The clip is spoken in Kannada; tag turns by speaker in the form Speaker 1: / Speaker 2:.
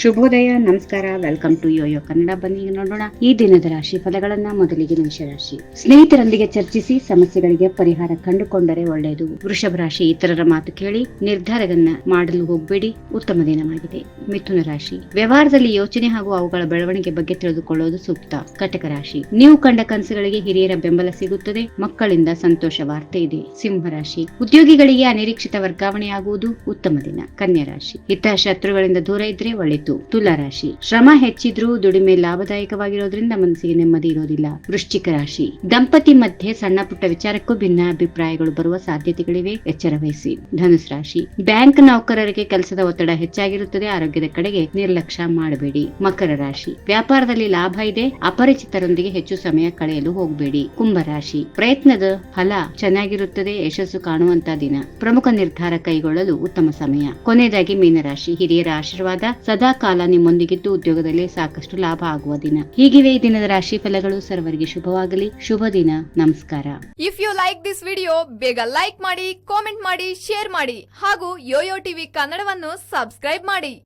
Speaker 1: ಶುಭೋದಯ, ನಮಸ್ಕಾರ ವೆಲ್ಕಮ್ ಟು ಯೋಯೋ ಕನ್ನಡ ಬನ್ನಿ ನೋಡೋಣ ಈ ದಿನದ ರಾಶಿ ಫಲಗಳನ್ನ ಮೊದಲಿಗೆ ಮೇಷರಾಶಿ ಸ್ನೇಹಿತರೊಂದಿಗೆ ಚರ್ಚಿಸಿ ಸಮಸ್ಯೆಗಳಿಗೆ ಪರಿಹಾರ ಕಂಡುಕೊಂಡರೆ ಒಳ್ಳೆಯದು. ವೃಷಭ ರಾಶಿ, ಇತರರ ಮಾತು ಕೇಳಿ ನಿರ್ಧಾರಗಳನ್ನ ಮಾಡಲು ಹೋಗಬೇಡಿ. ಉತ್ತಮ ದಿನವಾಗಿದೆ. ಮಿಥುನ ರಾಶಿ, ವ್ಯವಹಾರದಲ್ಲಿ ಯೋಚನೆ ಹಾಗೂ ಅವುಗಳ ಬೆಳವಣಿಗೆ ಬಗ್ಗೆ ತಿಳಿದುಕೊಳ್ಳುವುದು ಸೂಕ್ತ. ಕಟಕ ರಾಶಿ, ನೀವು ಕಂಡ ಕನಸುಗಳಿಗೆ ಹಿರಿಯರ ಬೆಂಬಲ ಸಿಗುತ್ತದೆ. ಮಕ್ಕಳಿಂದ ಸಂತೋಷ ವಾರ್ತೆ ಇದೆ. ಸಿಂಹ ರಾಶಿ, ಉದ್ಯೋಗಿಗಳಿಗೆ ಅನಿರೀಕ್ಷಿತ ವರ್ಗಾವಣೆಯಾಗುವುದು ಉತ್ತಮ ದಿನ. ಕನ್ಯಾ ರಾಶಿ ಇತರ ಶತ್ರುಗಳಿಂದ ದೂರ ಇದ್ರೆ ಒಳಿತು ತುಲಾ ರಾಶಿ ಶ್ರಮ ಹೆಚ್ಚಿದ್ರೂ ದುಡಿಮೆ ಲಾಭದಾಯಕವಾಗಿರೋದ್ರಿಂದ ಮನಸ್ಸಿಗೆ ನೆಮ್ಮದಿ ಇರೋದಿಲ್ಲ. ವೃಶ್ಚಿಕ ರಾಶಿ. ದಂಪತಿ ಮಧ್ಯೆ ಸಣ್ಣ ಪುಟ್ಟ ವಿಚಾರಕ್ಕೂ ಭಿನ್ನ ಅಭಿಪ್ರಾಯಗಳು ಬರುವ ಸಾಧ್ಯತೆಗಳಿವೆ. ಎಚ್ಚರ ವಹಿಸಿ. ಧನುಸ್ ರಾಶಿ. ಬ್ಯಾಂಕ್ ನೌಕರರಿಗೆ ಕೆಲಸದ ಒತ್ತಡ ಹೆಚ್ಚಾಗಿರುತ್ತದೆ. ಆರೋಗ್ಯದ ಕಡೆಗೆ ನಿರ್ಲಕ್ಷ್ಯ ಮಾಡಬೇಡಿ. ಮಕರ ರಾಶಿ. ವ್ಯಾಪಾರದಲ್ಲಿ ಲಾಭ ಇದೆ. ಅಪರಿಚಿತರೊಂದಿಗೆ ಹೆಚ್ಚು ಸಮಯ ಕಳೆಯಲು ಹೋಗಬೇಡಿ. ಕುಂಭ ರಾಶಿ. ಪ್ರಯತ್ನದ ಫಲ ಚೆನ್ನಾಗಿರುತ್ತದೆ. ಯಶಸ್ಸು ಕಾಣುವಂತ ದಿನ. ಪ್ರಮುಖ ನಿರ್ಧಾರ ಕೈಗೊಳ್ಳಲು ಉತ್ತಮ ಸಮಯ. ಕೊನೆಯದಾಗಿ ಮೀನರಾಶಿ. ಹಿರಿಯರ ಆಶೀರ್ವಾದ. ಸದಾ ಕಾಲ ನಿಮ್ಮೊಂದಿಗಿದ್ದು ಉದ್ಯೋಗದಲ್ಲಿ ಸಾಕಷ್ಟು ಲಾಭ ಆಗುವ ದಿನ. ಹೀಗಿವೆ ಈ ದಿನದ ರಾಶಿ ಫಲಗಳು. ಸರ್ವರಿಗೆ ಶುಭವಾಗಲಿ. ಶುಭ ದಿನ. ನಮಸ್ಕಾರ.
Speaker 2: If you like this video ಬೇಗ ಲೈಕ್ ಮಾಡಿ ಕಾಮೆಂಟ್ ಮಾಡಿ ಶೇರ್ ಮಾಡಿ ಹಾಗೂ ಯೋಯೋ ಟಿವಿ ಕನ್ನಡವನ್ನು ಸಬ್ಸ್ಕ್ರೈಬ್ ಮಾಡಿ.